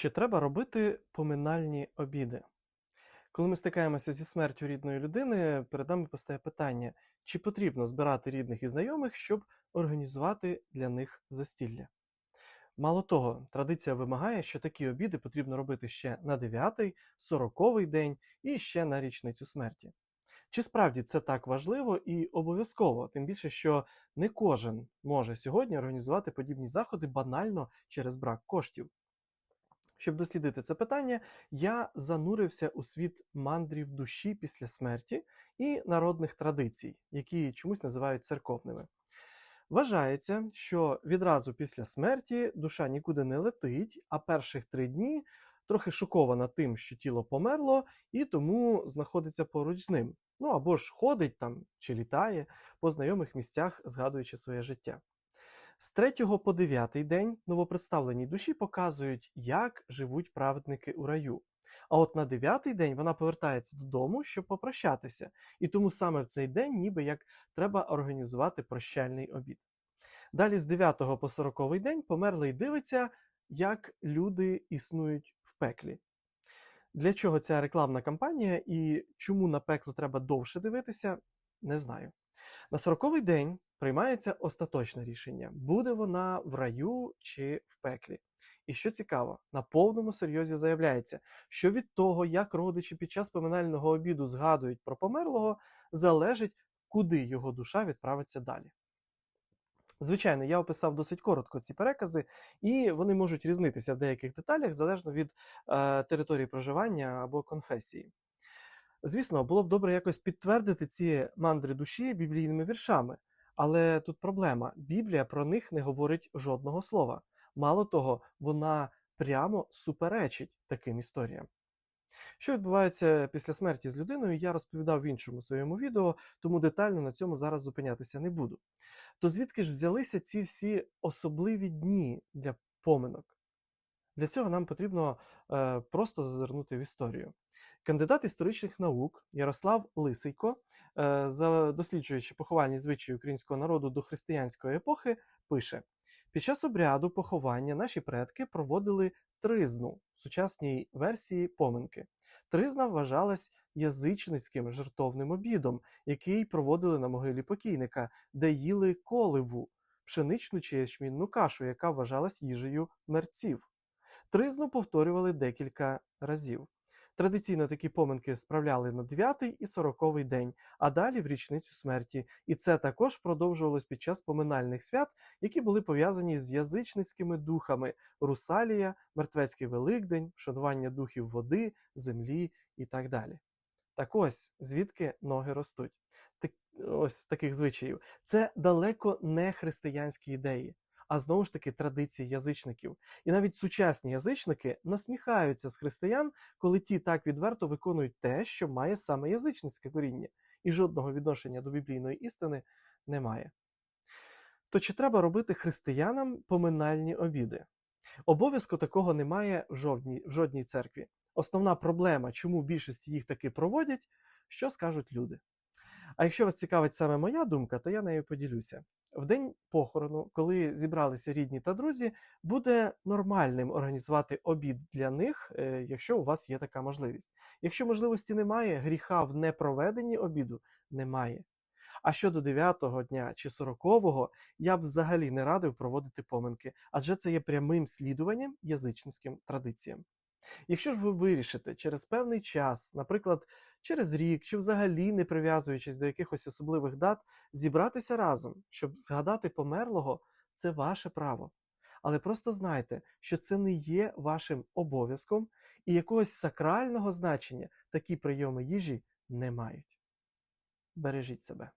Чи треба робити поминальні обіди? Коли ми стикаємося зі смертю рідної людини, перед нами постає питання, чи потрібно збирати рідних і знайомих, щоб організувати для них застілля. Мало того, традиція вимагає, що такі обіди потрібно робити ще на 9-й, 40-й день і ще на річницю смерті. Чи справді це так важливо і обов'язково, тим більше, що не кожен може сьогодні організувати подібні заходи банально через брак коштів. Щоб дослідити це питання, я занурився у світ мандрів душі після смерті і народних традицій, які чомусь називають церковними. Вважається, що відразу після смерті душа нікуди не летить, а перших три дні трохи шокована тим, що тіло померло, і тому знаходиться поруч з ним. Ну або ж ходить там чи літає по знайомих місцях, згадуючи своє життя. З 3 по 9 день новопредставленій душі показують, як живуть праведники у раю. А от на 9 день вона повертається додому, щоб попрощатися, і тому саме в цей день, ніби як треба організувати прощальний обід. Далі з 9 по 40 день померлий дивиться, як люди існують в пеклі. Для чого ця рекламна кампанія і чому на пекло треба довше дивитися, не знаю. На 40-й день приймається остаточне рішення, буде вона в раю чи в пеклі. І що цікаво, на повному серйозі заявляється, що від того, як родичі під час поминального обіду згадують про померлого, залежить, куди його душа відправиться далі. Звичайно, я описав досить коротко ці перекази, і вони можуть різнитися в деяких деталях залежно від е, території проживання або конфесії. Звісно, було б добре якось підтвердити ці мандри душі біблійними віршами, але тут проблема: Біблія про них не говорить жодного слова. Мало того, вона прямо суперечить таким історіям. Що відбувається після смерті з людиною, я розповідав в іншому своєму відео, тому детально на цьому зараз зупинятися не буду. То звідки ж взялися ці всі особливі дні для поминок? Для цього нам потрібно е, просто зазирнути в історію. Кандидат історичних наук Ярослав Лисийко, е, досліджуючи поховальні звичаї українського народу до християнської епохи, пише: під час обряду поховання наші предки проводили тризну в сучасній версії поминки. Тризна вважалась язичницьким жертовним обідом, який проводили на могилі покійника, де їли коливу, пшеничну чи ячмінну кашу, яка вважалась їжею мерців. Тризну повторювали декілька разів. Традиційно такі поминки справляли на 9 і 40 день, а далі в річницю смерті. І це також продовжувалось під час поминальних свят, які були пов'язані з язичницькими духами Русалія, Мертвецький Великдень, вшанування духів води, землі і так далі. Так ось звідки ноги ростуть. Так, ось таких звичаїв. Це далеко не християнські ідеї, а знову ж таки традиції язичників. І навіть сучасні язичники насміхаються з християн, коли ті так відверто виконують те, що має саме язичницьке коріння, і жодного відношення до біблійної істини немає. То чи треба робити християнам поминальні обіди? Обов'язку такого немає в жодній, в жодній церкві. Основна проблема, чому більшість їх таки проводять, що скажуть люди. А якщо вас цікавить саме моя думка, то я нею поділюся. В день похорону, коли зібралися рідні та друзі, буде нормальним організувати обід для них, е, якщо у вас є така можливість. Якщо можливості немає, гріха в непроведенні обіду немає. А щодо 9-го дня чи 40-го, я б взагалі не радив проводити поминки, адже це є прямим слідуванням язичницьким традиціям. Якщо ж ви вирішите через певний час, наприклад, через рік чи взагалі не прив'язуючись до якихось особливих дат, зібратися разом, щоб згадати померлого, це ваше право. Але просто знайте, що це не є вашим обов'язком і якогось сакрального значення такі прийоми їжі не мають. Бережіть себе.